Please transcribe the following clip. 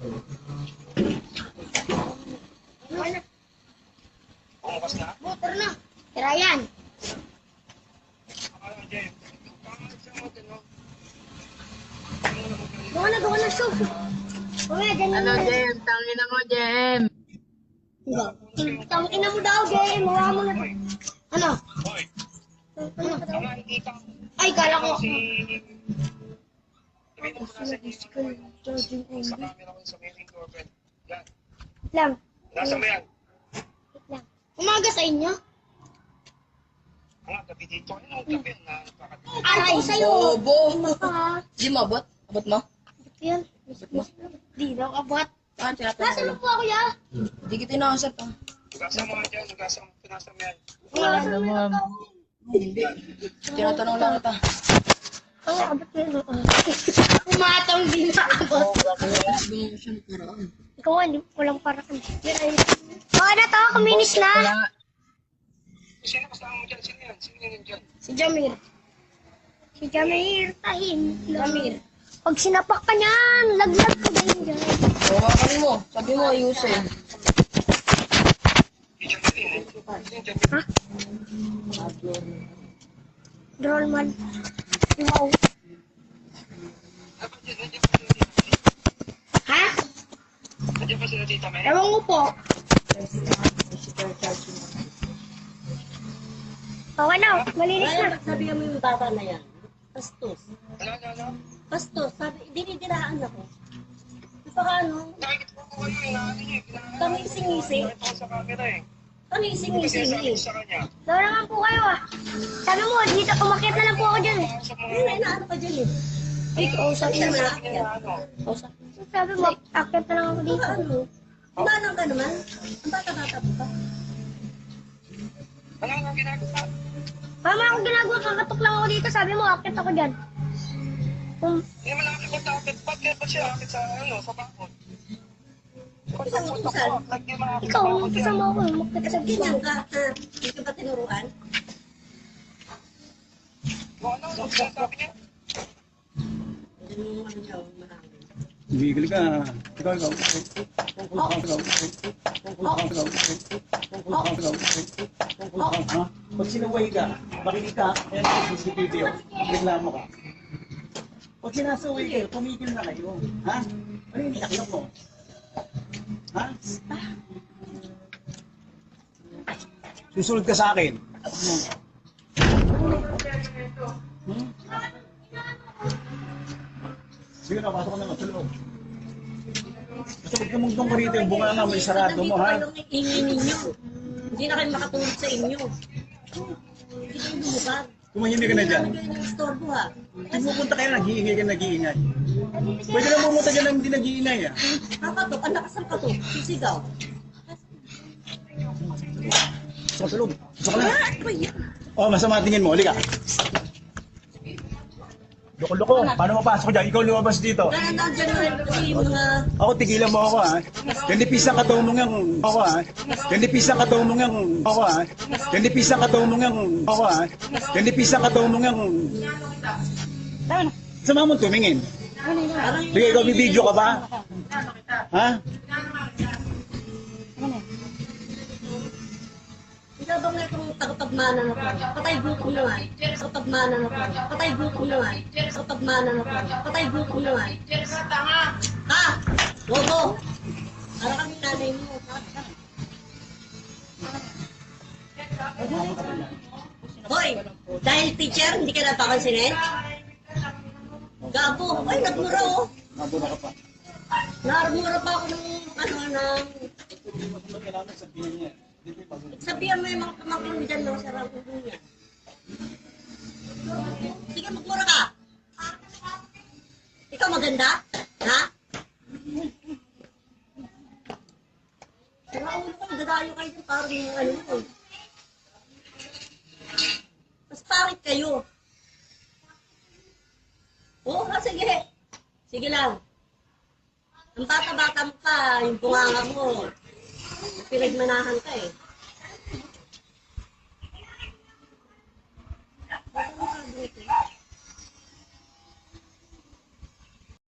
Bumukas na? Motor na. Tira yan. Gawa na, gawa na, show. Uwe, dyan Ano, Jem? Tangina mo, Jem. Diba? Tangina mo daw, Jem. Mawa mo na. Ano? ano? Ay, kala ko. Mo na sa Physical charging sa only. ko. Yan. Lang. Nasa mo yan? Wait lang. Umaga sa inyo? Mga gabi dito. Ano gabi na napakagabi? Aray, sa'yo. Bobo. Ah, Di mo abot? Abot mo? yan. Di daw kabot. Ah, tinatanong ko Nasaan lang. po ako, ya? Di kita inaasap ah. Hugasan mo dyan. Hugasan mo. Pinasa mo yan. Wala mga Hindi. Tinatanong lang kita. Ang abot ko nga, hindi walang para kang Oo na to, kuminis na. Sino kasama mo dyan? Sino yan? Sino yan dyan? Si Jamir. Si Jamir, tahim. Jamir. Pag sinapak ka niyan, laglag ka din dyan. Hawakan mo. Sabi mo ayusin. Dyan dyan. Ha? Drollman. Wow. Dapat dyan. Nandiyan pa sila dito. Ha? Dito, May. Ewan ko po. Okay na, malinis na. Sabi kami yung bata na yan. Pastos. Ano, ano, ano? Pastos. Sabi, dinidirahan ako. Baka ano, Nakikita ko kayo eh. Nakano niyo eh. Kami ising-ising. Nakita ko sa camera eh. ano Kasi eh. ko sa kanya. Daw naman po kayo ah. Sabi mo, dito kumakit na lang po ako dyan eh. Ayun, inaano ka dyan eh. Ay, kausap mo. na, Sabi niya, ano? Kausap. Sabi mo, akit na lang ako dito. ano, umanang ka naman. Ang bata-bata mo pa. Ano ang ginagawa? Mama, ako ginagawa, kakatok lang ako dito. Sabi mo, akit ako dyan. Um, Hindi naman nakakikot na akit. Ba't kaya ba siya akit sa, ano, sa bakod? Isang sa utusan. ikaw, yan. kasama ako. Makit sa Ganyan ka? Hindi ka ba tinuruan? Kung ano, ano sinasabi niya? Ano marami. Gigil ka. Ikaw, ikaw. Pag sinuway ka, makinig ka, ang CCTV oh. Reklamo ka. Pag sinasuway kayo, tumigil na kayo. Ha? Ano yung inakyat mo? Ha? Susunod ka sa akin. Hmm? Sige na, pasok ka na sa loob. Huwag ka mong ka rito, yung bunga nga may sarado mo, ha? Nandito kayo ng ingin ninyo. Hindi na kayo makatulog sa inyo. Hindi kayo lumubag. Kumahimik ka na dyan. Hindi kayo ng istorbo ha. Kung pupunta kayo, nag-iingay ka, nag-iingay. Pwede lang pumunta dyan lang hindi nag-iingay, ah. Kakatok, ang lakas ng katok. Sisigaw. Sa loob. Ka na. Ah, ano? Oh, masama tingin mo. Halika. Loko-loko. Paano mapasok dyan? Ikaw lumabas dito. Yung mga Ako, tigilan mo ako, ha? Yan nipis ang katong mong yung... Ako, ha? Yan nipis ang katong mong yung... Ako, ha? Yan nipis ang katong mong yung... Ako, ha? Yan nipis ang katong mong yung... Sama mo tumingin. Sige, ikaw, bibidyo ka ba? Ha? Ikaw nga itong takapagmana na ko. Patay gutom naman. Takapagmana na ko. Patay gutom naman. Takapagmana na ko. Patay gutom naman. Ha? Bobo! Para kami nanay mo. Hoy! Dahil teacher, hindi ka napapansinin? Gabo! Ay, nagmura oh! Mabura ka pa. Narmura pa ako ng ano ng... Kailangan sabihin niya. Sabihan mo yung mga pamangkin mo dyan, no, sa rangkulo niya. Sige, magmura ka. Ikaw maganda? Ha? Sira ulo ko, dadayo kayo dyan, parang ano ko. Mas pangit kayo. Oo nga, sige. Sige lang. Ang bata-bata mo pa, yung bunganga mo. Pinagmanahan ka eh.